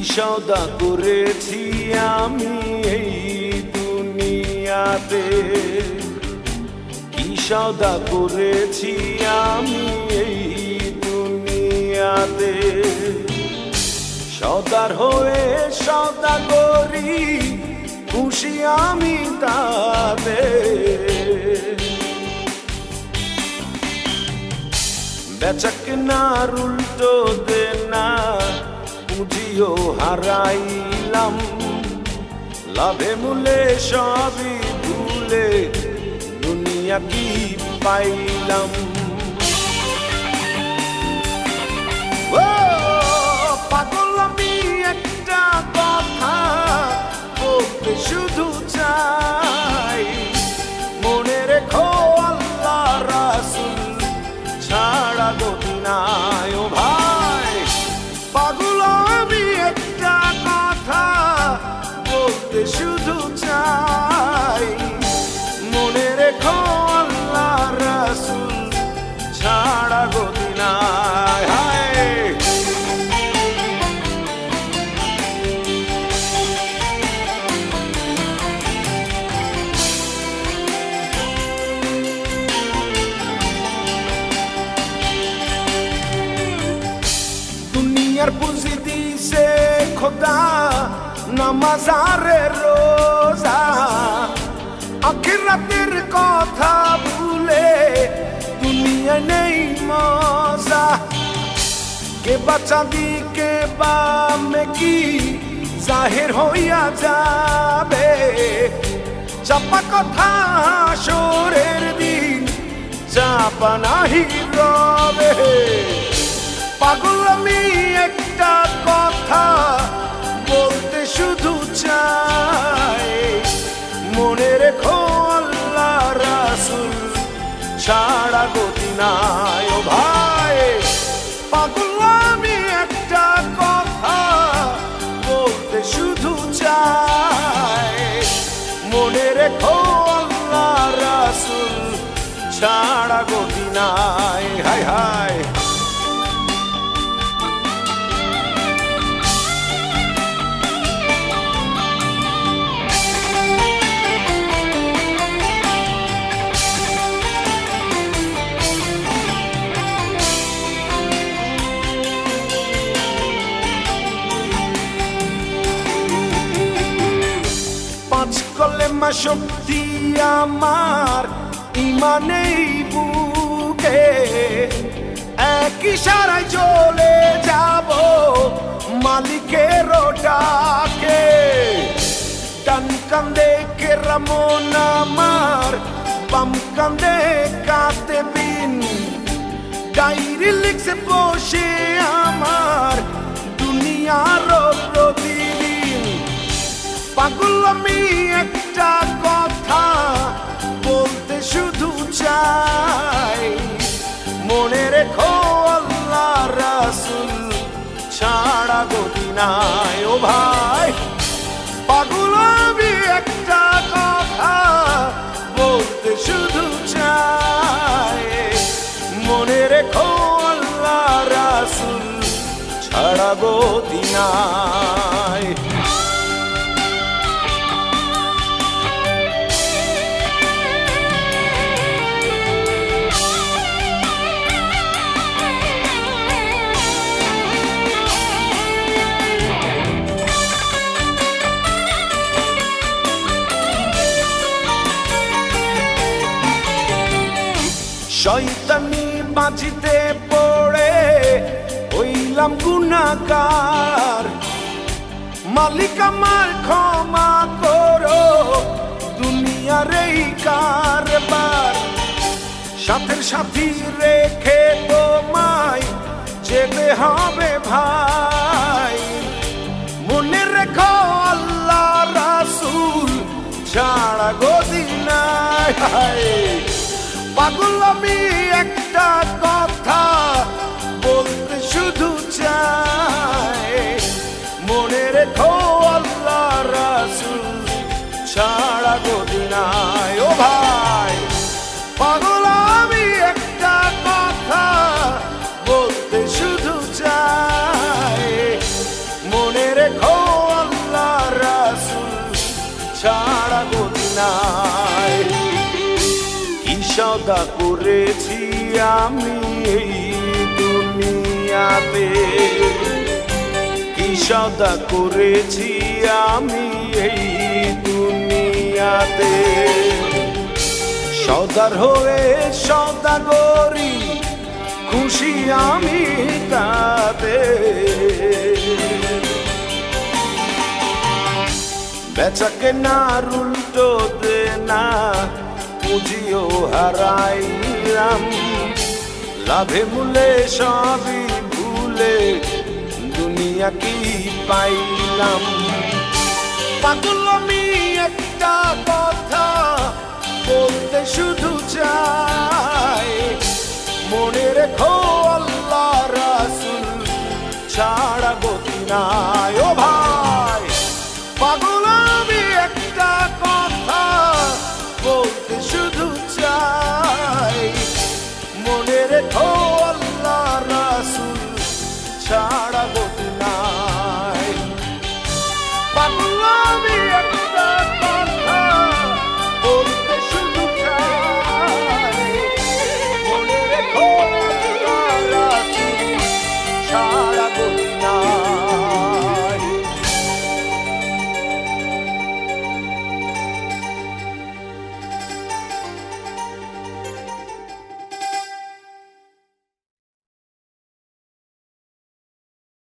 সদা করেছি আমি এই দুনিয়াতে। কি সদা করেছি আমি এই দুনিয়াতে। সদার হয়ে সদা করি, খুশি আমি তাতে। বেচক না উল্টো দে পুঁজিও হারাইলাম। লাভে মূলে সবই ভুলে দুনিয়া কি পাইলাম। খোদা, নামাজারে রোজা। আখিরাতের কথা ভুলে দুনিয়া নেই মজা। কে বাঁচা দি কে বা কি জাহির হইয়া যাবে। চাপা কথা সরের দিন, চাপা নাহি রবে। পাগল আমি একটা কথা গতি নাই। ও ভাই, পাগল একটা কথা বলতে শুধু চাই। মনে রেখো আল্লাহ রাসুল, ছাড়া গতি নাই। হায় হায় কলেমা শক্তি আমার ইমানেই বুকে। এক ইশারায় চলে যাব মালিকের ডাকে। ডান কান্দে কেরামন আমার বাম কান্দে কাতে বিন। ডায়েরি লিখছে বসে আমার দুনিয়ার প্রতিদিন। পাগল আমি চাই। মনে রেখো আল্লাহ রাসুল, ছাড়া গতি নাই। ও ভাই, পাগল আমি একটা কথা বলতে শুধু চাই। মনে রেখো আল্লাহ রাসুল, ছাড়া গতি নাই। হইলাম গুনাকার মালিক আমার ক্ষমা করো, দুনিয়ার এই কারবার। সাথের সাথী রেখে তোমায় যেতে হবে ভাই। মনে রেখো আল্লাহ রাসুল, ছাড়া গদি নাই। পাগল সদা করেছি আমি এই দুনিয়াতে। কি সদা করেছি আমি এই দুনিয়াতে? সদার হয়ে সদাগরি খুশি আমি তাতে। বেচাকে না উল্টো হারাইলাম লাভে মূলে সবই ভুলে দুনিয়া কি পাইলাম? পাগল আমি but love.